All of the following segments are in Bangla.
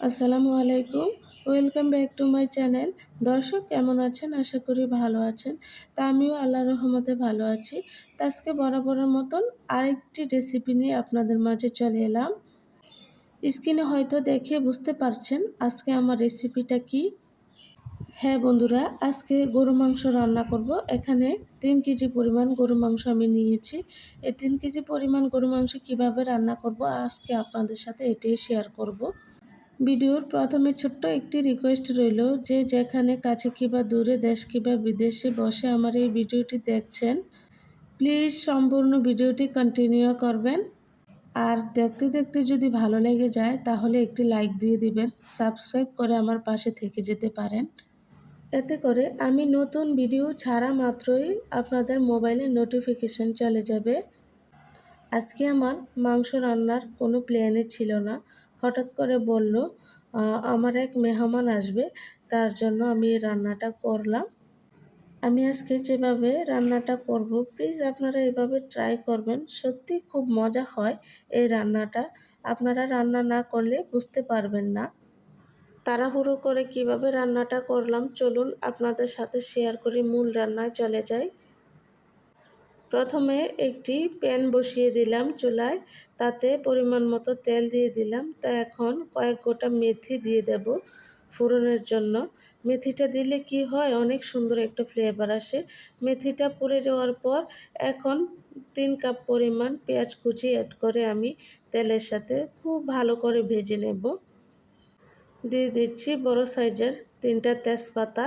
আসসালামু আলাইকুম। Welcome back to my channel. দর্শক, কেমন আছেন? আশা করি ভালো আছেন। তা আমিও আল্লাহ রহমতে ভালো আছি। তা আজকে বরাবরের মতন আরেকটি রেসিপি নিয়ে আপনাদের মাঝে চলে এলাম। স্ক্রিনে হয়তো দেখে বুঝতে পারছেন আজকে আমার রেসিপিটা কি। হ্যাঁ বন্ধুরা, আজকে গরু মাংস রান্না করব। এখানে তিন কেজি পরিমাণ গরু মাংস আমি নিয়েছি। এই তিন কেজি পরিমাণ গরু মাংস কীভাবে রান্না করব আজকে আপনাদের সাথে এটাই শেয়ার করব। ভিডিওর প্রথমে ছোট্ট একটি রিকোয়েস্ট রইল যে যেখানে কাছে কিবা দূরে দেশ কিবা বিদেশে বসে আমার এই ভিডিওটি দেখছেন প্লিজ সম্পূর্ণ ভিডিওটি কন্টিনিউ করবেন। আর দেখতে দেখতে যদি ভালো লেগে যায়, তাহলে একটি লাইক দিয়ে দিবেন সাবস্ক্রাইব করে আমার পাশে থেকে যেতে পারেন। এতে করে আমি নতুন ভিডিও ছাড়া মাত্রই আপনাদের মোবাইলে নোটিফিকেশন চলে যাবে। আজকে আমার মাংস রান্নার কোনো প্ল্যানে ছিল না। হঠাৎ করে বলল আমার এক মেহমান আসবে, তার জন্য আমি রান্নাটা করলাম। আমি আজকে যেভাবে রান্নাটা করব প্লিজ আপনারা এভাবে ট্রাই করবেন। সত্যি খুব মজা হয় এই রান্নাটা। আপনারা রান্না না করলে বুঝতে পারবেন না। তাড়াহুড়ো করে কীভাবে রান্নাটা করলাম, চলুন আপনাদের সাথে শেয়ার করি, মূল রান্নায় চলে যাই। প্রথমে একটি প্যান বসিয়ে দিলাম চুলায়, তাতে পরিমাণ মতো তেল দিয়ে দিলাম। তা এখন কয়েক গোটা মেথি দিয়ে দেব ফোড়নের জন্য। মেথিটা দিলে কি হয়, অনেক সুন্দর একটা ফ্লেভার আসে। মেথিটা পুড়ে যাওয়ার পর এখন তিন কাপ পরিমাণ পেঁয়াজ কুচি অ্যাড করে আমি তেলের সাথে খুব ভালো করে ভেজে নেব। দিয়ে দিচ্ছি বড় সাইজের তিনটা তেজপাতা।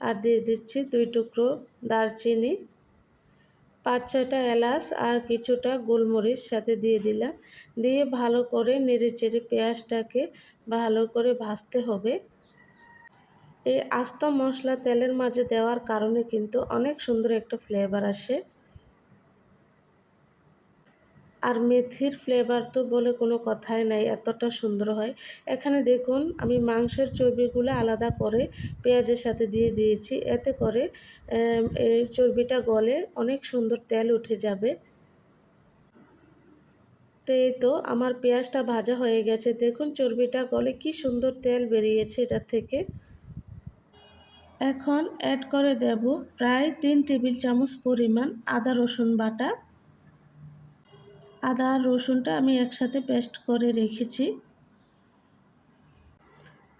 আর দিয়ে দিচ্ছি দুই টুকরো দারচিনি। পাঁচ ছয়টা এলাচ আর কিছুটা গোলমরিচ সাথে দিয়ে দিলাম। দিয়ে ভালো করে নেড়ে চেড়ে পেঁয়াজটাকে ভালো করে ভাজতে হবে। এই আস্ত মশলা তেলের মাঝে দেওয়ার কারণে কিন্তু অনেক সুন্দর একটা ফ্লেভার আসে। আর মেথির ফ্লেভার তো বলে কোনো কথাই নাই, এতটা সুন্দর হয়। এখানে দেখুন, আমি মাংসের চর্বিগুলো আলাদা করে পেঁয়াজের সাথে দিয়ে দিয়েছি। এতে করে এই চর্বিটা গলে অনেক সুন্দর তেল উঠে যাবে। তো এই তো আমার পেঁয়াজটা ভাজা হয়ে গেছে। দেখুন চর্বিটা গলে কি সুন্দর তেল বেরিয়েছে এটা থেকে। এখন অ্যাড করে দেব প্রায় তিন টেবিল চামচ পরিমাণ আদা রসুন বাটা। আদা আর রসুনটা আমি একসাথে পেস্ট করে রেখেছি।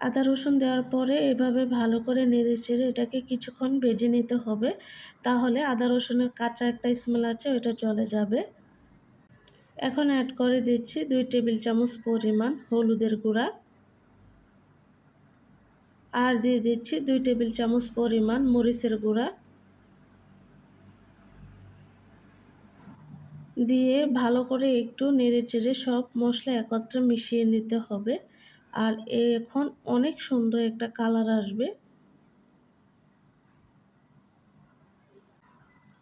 আদা রসুন দেওয়ার পরে এভাবে ভালো করে নেড়ে চেড়ে এটাকে কিছুক্ষণ ভেজে নিতে হবে। তাহলে আদা রসুনের কাঁচা একটা স্মেল আছে, ওইটা চলে যাবে। এখন অ্যাড করে দিচ্ছি দুই টেবিল চামচ পরিমাণ হলুদের গুঁড়া। আর দিয়ে দিচ্ছি দুই টেবিল চামচ পরিমাণ মরিচের গুঁড়া। দিয়ে ভালো করে একটু নেড়ে চেড়ে সব মশলা একত্রে মিশিয়ে নিতে হবে। আর এখন অনেক সুন্দর একটা কালার আসবে।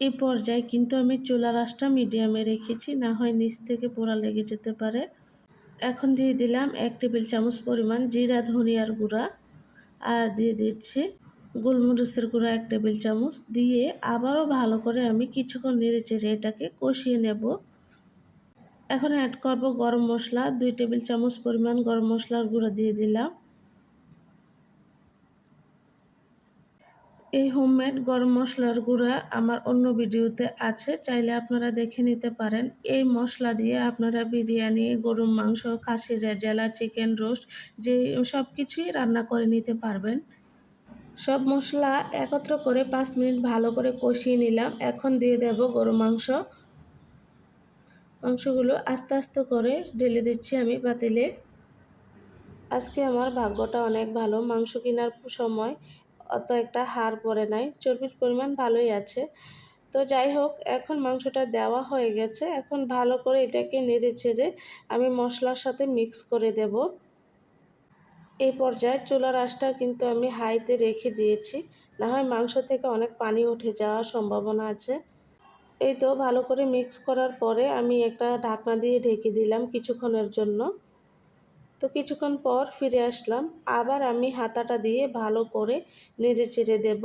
এই পর্যায়ে কিন্তু আমি চুলা রাসটা মিডিয়ামে রেখেছি, না হয় নিচ থেকে পোড়া লেগে যেতে পারে। এখন দিয়ে দিলাম এক টেবিল চামচ পরিমাণ জিরা ধনিয়ার গুঁড়া। আর দিয়ে দিচ্ছি গোলমরিচের গুঁড়া এক টেবিল চামচ দিয়ে আবারও ভালো করে আমি কিছুক্ষণ নেড়ে চেড়ে এটাকে কষিয়ে নেব। এখন অ্যাড করব গরম মশলা, দুই টেবিল চামচ পরিমাণ গরম মশলার গুঁড়ো দিয়ে দিলাম। এই হোমমেড গরম মশলার গুঁড়া আমার অন্য ভিডিওতে আছে, চাইলে আপনারা দেখে নিতে পারেন। এই মশলা দিয়ে আপনারা বিরিয়ানি, গরুর মাংস, খাসির রেজালা চিকেন রোস্ট যে সব কিছুই রান্না করে নিতে পারবেন। সব মশলা একত্র করে পাঁচ মিনিট ভালো করে কষিয়ে নিলাম। এখন দিয়ে দেব গরু মাংস। মাংসগুলো আস্তে আস্তে করে ঢেলে দিচ্ছি আমি পাতিলে। আজকে আমার ভাগ্যটা অনেক ভালো, মাংস কেনার সময় অত একটা হার পরে নাই, চর্বির পরিমাণ ভালোই আছে। তো যাই হোক, এখন মাংসটা দেওয়া হয়ে গেছে। এখন ভালো করে এটাকে নেড়ে চেড়ে আমি মশলার সাথে মিক্স করে দেব। এই পর্যায়ে চুলার আঁশটা কিন্তু আমি হাইতে রেখে দিয়েছি। না হয় মাংস থেকে অনেক পানি উঠে যাওয়ার সম্ভাবনা আছে। এই তো ভালো করে মিক্স করার পরে আমি একটা ঢাকনা দিয়ে ঢেকে দিলাম কিছুক্ষণের জন্য। তো কিছুক্ষণ পর ফিরে আসলাম। আবার আমি হাতাটা দিয়ে ভালো করে নেড়ে চেড়ে দেব।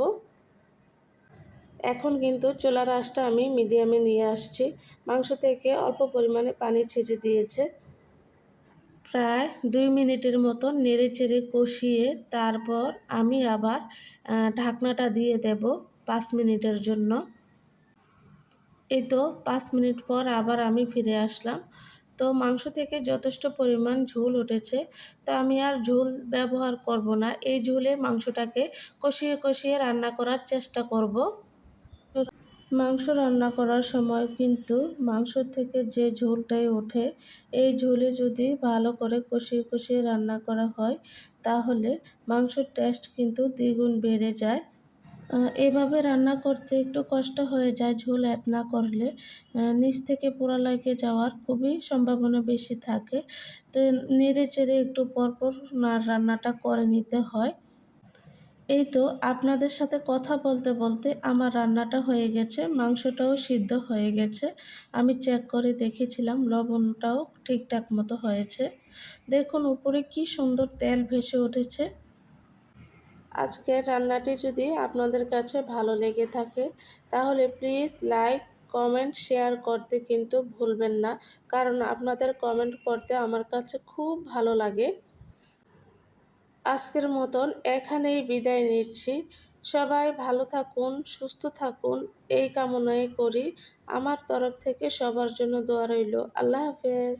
এখন কিন্তু চুলার আঁশটা আমি মিডিয়ামে নিয়ে আসছি। মাংস থেকে অল্প পরিমাণে পানি ছেড়ে দিয়েছে। প্রায় দুই মিনিটের মতন নেড়ে চেড়ে কষিয়ে তারপর আমি আবার ঢাকনাটা দিয়ে দেব পাঁচ মিনিটের জন্য। এই তো পাঁচ মিনিট পর আবার আমি ফিরে আসলাম। তো মাংস থেকে যথেষ্ট পরিমাণ ঝোল উঠেছে, তো আমি আর ঝোল ব্যবহার করব না। এই ঝোলে মাংসটাকে কষিয়ে কষিয়ে রান্না করার চেষ্টা করব। মাংস রান্না করার সময় কিন্তু মাংস থেকে যে ঝোলটাই ওঠে, এই ঝোলে যদি ভালো করে কষিয়ে কষিয়ে রান্না করা হয়, তাহলে মাংসের টেস্ট কিন্তু দ্বিগুণ বেড়ে যায়। এভাবে রান্না করতে একটু কষ্ট হয়ে যায়, ঝোল অ্যাড না করলে নিচ থেকে পোড়া লাগে যাওয়ার খুবই সম্ভাবনা বেশি থাকে। তো নেড়ে চেড়ে একটু পরপর রান্নাটা করে নিতে হয়। এই তো আপনাদের সাথে কথা বলতে বলতে আমার রান্নাটা হয়ে গেছে, মাংসটাও সিদ্ধ হয়ে গেছে। আমি চেক করে দেখেছিলাম, লবণটাও ঠিকঠাক মতো হয়েছে। দেখুন উপরে কি সুন্দর তেল ভেসে উঠেছে। আজকের রান্নাটি যদি আপনাদের কাছে ভালো লেগে থাকে, তাহলে প্লিজ লাইক কমেন্ট শেয়ার করতে কিন্তু ভুলবেন না। কারণ আপনাদের কমেন্ট করতে আমার কাছে খুব ভালো লাগে। আজকের মতন এখানেই বিদায় নিচ্ছি। সবাই ভালো থাকুন, সুস্থ থাকুন, এই কামনাই করি। আমার তরফ থেকে সবার জন্য দোয়া রইল। আল্লাহ হাফেজ।